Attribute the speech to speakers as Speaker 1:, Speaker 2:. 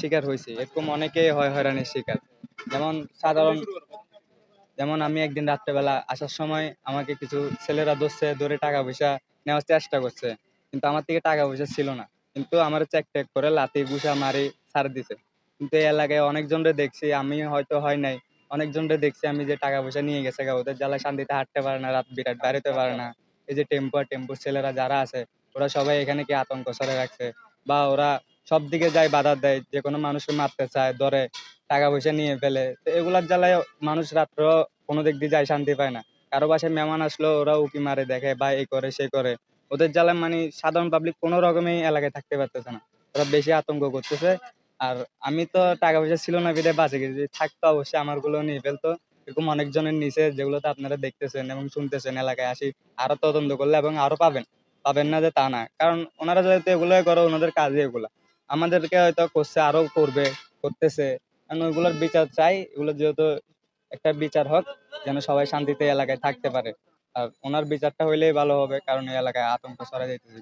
Speaker 1: শিকার হয়েছি। এরকম অনেকেই হয় হয়রানির শিকার। যেমন সাধারণ যেমন আমি একদিন রাত্রেবেলা আসার সময় আমাকে কিছু ছেলেরা ধরছে, ধরে টাকা পয়সা নেওয়ার চেষ্টা করছে। কিন্তু আমার থেকে টাকা পয়সা ছিল না। কিন্তু আমার চেক টেক করে লাতি গুছা মারি ছাড় দিছে। কিন্তু এই এলাকায় অনেকজনরে দেখছি, আমি হয়তো হয় নাই। অনেকজনরে দেখছি আমি যে টাকা পয়সা নিয়ে গেছে ওদের জ্বালায় শান্তিতে হাঁটতে পারে না, রাত বিরাট বেরোতে পারে না। এই যে টেম্পো টেম্পোর ছেলেরা যারা আছে, ওরা সবাই এখানে কি আতঙ্ক ছড়ে রাখছে? বা ওরা সব দিকে যায় বাধা দেয়, যে কোনো মানুষকে মারতে চায়, ধরে টাকা পয়সা নিয়ে ফেলে। তো এগুলার জ্বালায় মানুষ রাত্র কোনো দিক দিয়ে যায়, শান্তি পায় না। কারও বাসায় মেহমান আসলো ওরা উকি মারে, দেখে বা এই করে সে করে। ওদের জ্বালায় মানে সাধারণ পাবলিক কোনো রকমই এলাকায় থাকতে পারতেছে না। ওরা বেশি আতঙ্ক করতেছে। আর আমি তো টাকা পয়সা ছিল না বিদে বাঁচে গেছি। থাকতো অবশ্যই আমারগুলো নিয়ে ফেলতো। এরকম অনেকজনের নিচে যেগুলোতে আপনারা দেখতেছেন এবং শুনতেছেন এলাকায় আসি, আরও তদন্ত করলে এবং আরও পাবেন। পাবেন না যে তা না। কারণ ওনারা যেহেতু এগুলো করে, ওনাদের কাজে এগুলা। আমাদেরকে হয়তো করছে আরও করবে, করতেছে। কারণ ওইগুলোর বিচার চাই, এগুলো যেহেতু একটা বিচার হোক, যেন সবাই শান্তিতে এলাকায় থাকতে পারে। আর ওনার বিচারটা হইলেই ভালো হবে, কারণ এই এলাকায় আতঙ্ক ছড়া যাইতেছে